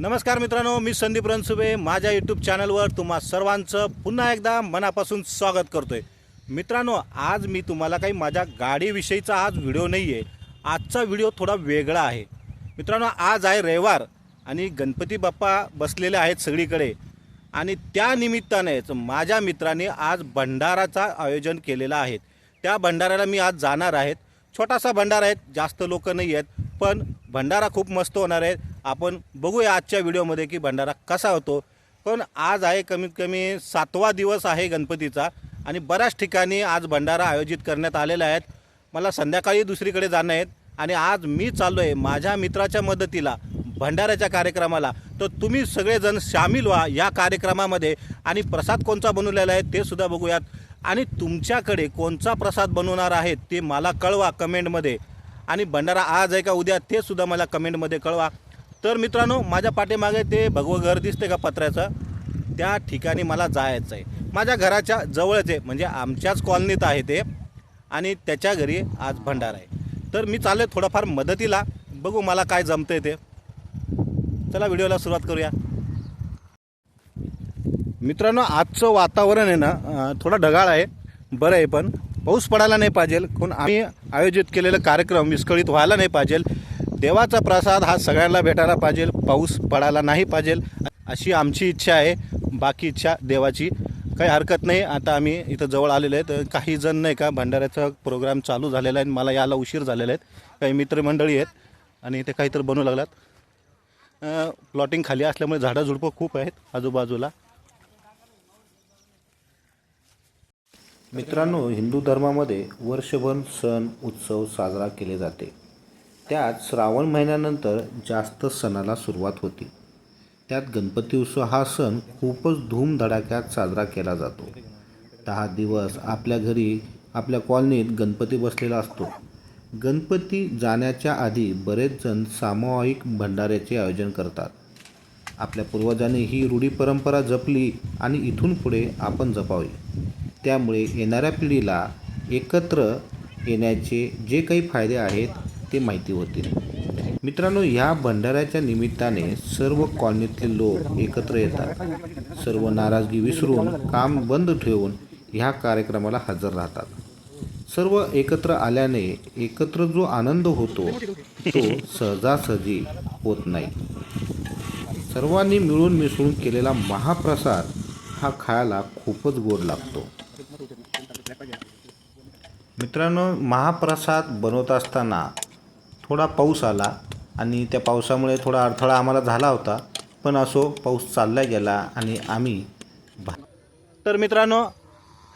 नमस्कार मित्रांनो मी संदीप रणसुबे माझ्या यूट्यूब चॅनलवर तुम्हा सर्वांचं पुन्हा एकदा मनापासून स्वागत करतोय. मित्रांनो आज मी तुम्हाला काही माझ्या गाडीविषयीचा आज व्हिडिओ नाही आहे आजचा व्हिडिओ थोडा वेगळा आहे. मित्रांनो आज आहे रविवार आणि गणपती बाप्पा बसलेले आहेत सगळीकडे. आणि त्या निमित्तानेच माझ्या मित्राने आज भंडाराचा आयोजन केलेला आहे. त्या भंडाऱ्याला मी आज जाणार आहेत छोटासा भंडारा आहेत जास्त लोक नाही आहेत पण भंडारा खूप मस्त होणार आहे. आपण बघूया आजच्या व्हिडिओमध्ये की भंडारा कसा होतो. पण आज आहे कमीत कमी सातवा दिवस आहे गणपतीचा आणि बऱ्याच ठिकाणी आज भंडारा आयोजित करण्यात आलेला आहेत मला संध्याकाळी दुसरीकडे जाणं आहेत आणि आज मी चाललो आहे माझ्या मित्राच्या मदतीला भंडाऱ्याच्या कार्यक्रमाला. तर तुम्ही सगळेजण सामील व्हा या कार्यक्रमामध्ये आणि प्रसाद कोणचा बनवलेला आहे ते सुद्धा बघूयात. आणि तुमच्याकडे कोणचा प्रसाद बनवणार आहे ते मला कळवा कमेंटमध्ये. आणि भंडारा आज आहे का उद्या ते सुद्धा मला कमेंटमध्ये कळवा. तर मित्रांनो माझ्या पाठीमागे ते भगवं घर दिसते का पत्र्याचं? त्या ठिकाणी मला जायचं आहे माझ्या घराच्या जवळच आहे म्हणजे आमच्याच कॉलनीत आहे ते आणि त्याच्या घरी आज भंडार आहे. तर मी चाललो थोडंफार मदतीला. बघू मला काय जमतंय ते. चला व्हिडिओला सुरुवात करूया. मित्रांनो आजचं वातावरण आहे ना थोडं थोडा ढगाळ आहे. बरं आहे पण. पाऊस पडायला नाही पाहिजे कोण आम्ही आयोजित केलेला कार्यक्रम विस्कळीत व्हायला नाही पाहिजे देवाचा प्रसाद हा सगळ्यांना भेटायला पाहिजे पाऊस पडायला नाही पाहिजे अशी आमची इच्छा आहे. बाकी इच्छा देवाची. काही हरकत नाही. आता आम्ही इथं जवळ आलेलो आहे तर काही जण नाही का भंडाऱ्याचा प्रोग्राम चालू झालेला आहे. मला यायला उशीर झालेला आहे. काही मित्रमंडळी आहेत आणि इथे काहीतरी बनवू लागलात प्लॉटिंग खाली असल्यामुळे झाडं झुडपं खूप आहेत आजूबाजूला. मित्रांनो हिंदू धर्मामध्ये वर्षभर सण उत्सव साजरा केले जाते. त्यात श्रावण महिन्यानंतर जास्त सणाला सुरुवात होती. त्यात गणपती उत्सव हा सण खूपच धूमधडाक्यात साजरा केला जातो. दहा दिवस आपल्या घरी आपल्या कॉलनीत गणपती बसलेला असतो. गणपती जाण्याच्या आधी बरेच जण सामूहिक भंडाऱ्याचे आयोजन करतात. आपल्या पूर्वजांनी ही रूढी परंपरा जपली आणि इथून पुढे आपण जपावी. त्यामुळे येणाऱ्या पिढीला एकत्र येण्याचे जे काही फायदे आहेत ते माहिती होतील मित्रांनो ह्या भंडाऱ्याच्या निमित्ताने सर्व कॉलनीतले लोक एकत्र येतात. सर्व नाराजगी विसरून काम बंद ठेवून ह्या कार्यक्रमाला हजर राहतात. सर्व एकत्र आल्याने एकत्र जो आनंद होतो तो सहजासहजी होत नाही. सर्वांनी मिळून मिसळून केलेला महाप्रसाद हा खायला खूपच गोड लागतो. मित्रांनो महाप्रसाद बनवत असताना थोडा पाऊस आला आणि त्या पावसामुळे थोडा अडथळा आम्हाला झाला होता. पण असो पाऊस चालला गेला आणि आम्ही भा- तर मित्रांनो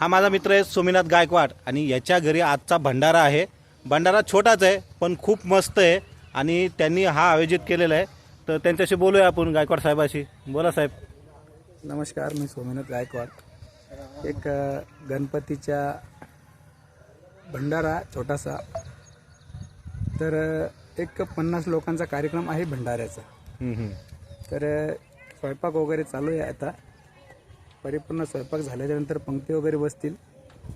हा माझा मित्र आहे सोमीनाथ गायकवाड आणि याच्या घरी आजचा भंडारा आहे. भंडारा छोटाच आहे पण खूप मस्त आहे आणि त्यांनी हा आयोजित केलेला आहे. तर त्यांच्याशी बोलूया आपण गायकवाड साहेबाशी. बोला साहेब. नमस्कार मी सोमनाथ गायकवाड. एक गणपतीच्या भंडारा छोटासा तर एक पन्नास लोकांचा कार्यक्रम आहे भंडाऱ्याचा. तर स्वयंपाक वगैरे चालू आहे आता. परिपूर्ण स्वयंपाक झाल्याच्यानंतर पंक्ती वगैरे बसतील.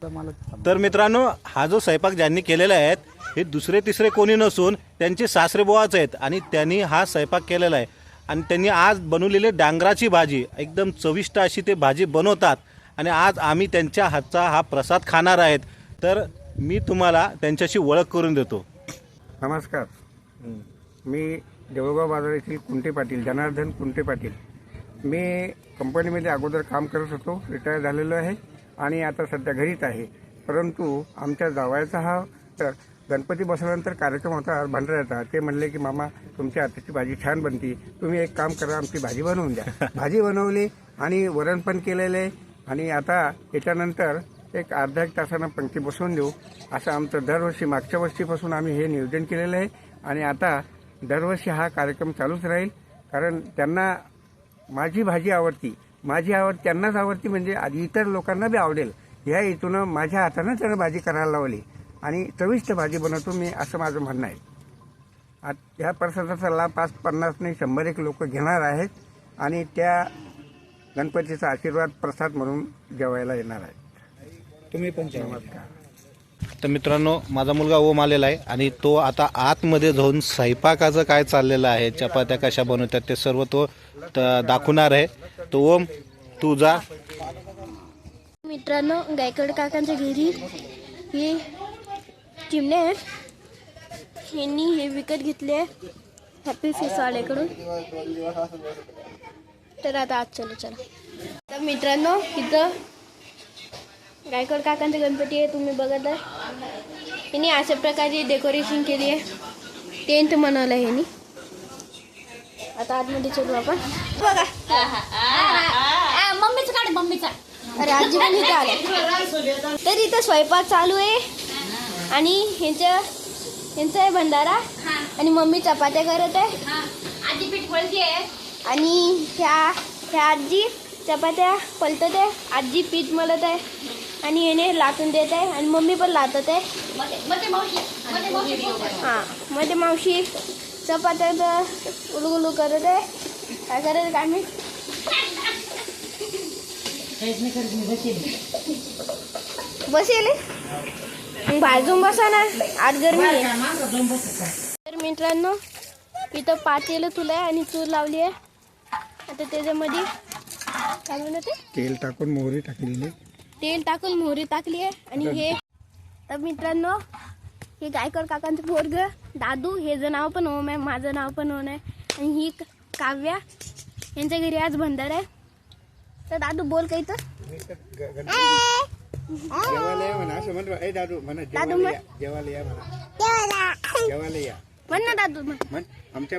तर मला तर मित्रांनो हा जो स्वयंपाक ज्यांनी केलेला आहे हे दुसरे तिसरे कोणी नसून त्यांचे सासरे बुवाच आहेत आणि त्यांनी हा स्वयंपाक केलेला आहे. आणि त्यांनी आज बनवलेली डांगराची भाजी एकदम चविष्ट अशी ते भाजी बनवतात. आणि आज आम्ही त्यांच्या हातचा हा प्रसाद खाणार आहेत. तर मी तुम्हाला त्यांच्याशी ओळख करून देतो. नमस्कार. मी देऊळगाव बाजार येथील कुंटे पाटील जनार्दन कुंटे पाटील. मी कंपनीमध्ये अगोदर काम करत होतो रिटायर झालेलो आहे आणि आता सध्या घरीच आहे. परंतु आमच्या जावयाचा हा तर गणपती बसल्यानंतर कार्यक्रम होता भंडाऱ्याचा. ते म्हणले की मामा तुमच्या हाताची भाजी छान बनती. तुम्ही एक काम करा आमची भाजी बनवून द्या. भाजी बनवली आणि वरण पण केलेलं आहे. आणि आता याच्यानंतर एक अर्धा एक तासानं पंक्ती बसवून देऊ. असं आमचं दरवर्षी मागच्या वर्षीपासून आम्ही हे नियोजन केलेलं आहे. आणि आता दरवर्षी हा कार्यक्रम चालूच राहील. कारण त्यांना माझी भाजी आवडती. माझी आवड त्यांनाच आवडती म्हणजे आधी इतर लोकांना बी आवडेल. ह्या हेतूनं माझ्या हातानं त्यानं भाजी करायला लावली. आणि चविष्ट भाजी बनवतो मी असं माझं म्हणणं आहे. आत- ह्या प्रसादाचा लाभ पाच पन्नास नाही शंभर एक लोक घेणार आहेत. आणि त्या गणपतीचा आशीर्वाद प्रसाद म्हणून जेवायला येणार आहे तुम्ही पण नमस्कार तर मित्रांनो माझा मुलगा ओम आलेला आहे आणि तो आता आतमध्ये जाऊन स्वयंपाकाचं काय चाललेलं आहे चपात्या कशा बनवतात ते सर्व तो दाखवणार आहे. तो ओम तू जा. मित्रांनो गायकवाड काकांच्या घरी हे चिमणे आहेत. यांनी हे विकत घेतले हॅपी फिशवाल्याकडून तर आता आज चलो चला. तर मित्रांनो इथं गायकवाड काकांचे गणपती आहे तुम्ही बघत आहे यांनी अशा प्रकारची डेकोरेशन केली आहे. टेंट बनवलं आहे यांनी आता आतमध्ये चलू आपण. बघा. मम्मीच काढ मम्मीचा. अरे आजी पण इथं आले. तर इथं स्वयंपाक चालू आहे. आणि ह्यांचं ह्यांचा आहे भंडारा. आणि मम्मी चपात्या करत आहे आजी पीठ पळते आहे. आणि ह्या ह्या आजी चपात्या पलटत आहे. आजी पीठ मळत आहे. आणि ह्याने लाटून देत आहे आणि मम्मी पण लाटत आहे. हां मध्ये मावशी चपात्या उलगुलू करत आहे. काय करत आहे काय मी बसेल. बाजून बसा ना आज गरमी आहे. तर मित्रांनो इथं पातेलं तुला आहे आणि चूल लावली आहे. आता त्याच्यामध्ये काय म्हणत ते तेल टाकून मोहरी टाकलेली तेल टाकून मोहरी टाकली आहे. आणि हे तर मित्रांनो हे गायकवाड काकांचं पोरग दादू हे जर नाव पण ओम आहे माझं नाव पण ओम आहे. आणि ही काव्या यांच्या घरी आज भंडार आहे. तर दादू बोल काही तर दादू म्हणा ना दादू आमच्या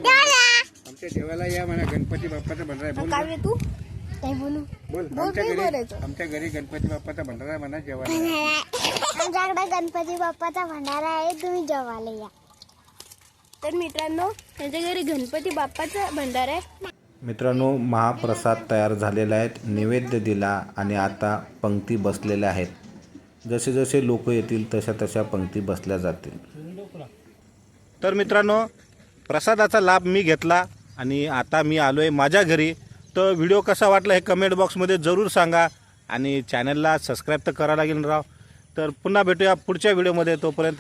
आमच्या देवाला या म्हणा गणपती बाप्पाचा भंडारा आहे. बोल काव्य तू? काय बोलू? बोल बोल, आमच्या घरी बोलायचं. आमच्या घरी गणपती बाप्पाचा भंडारा आहे म्हणा जेवायला. आमच्याकडे गणपती बाप्पाचा भंडारा आहे तुम्ही जेवायला या. तर मित्रांनो त्यांच्या घरी गणपती बाप्पाचा भंडार आहे. मित्रांनो महाप्रसाद तयार झालेला आहेत नैवेद्य दिला आणि आता पंक्ती बसलेल्या आहेत. जसे जसे लोक येतील तशा तशा पंक्ती बसल्या जातील. तर मित्रांनो प्रसादाचा लाभ मी घेतला आणि आता मी आलो आहे माझ्या घरी. तर व्हिडिओ कसा वाटला हे कमेंट बॉक्समध्ये जरूर सांगा आणि चॅनलला सबस्क्राईब तर करावं लागेल राव. तर पुन्हा भेटूया पुढच्या व्हिडिओमध्ये तोपर्यंत.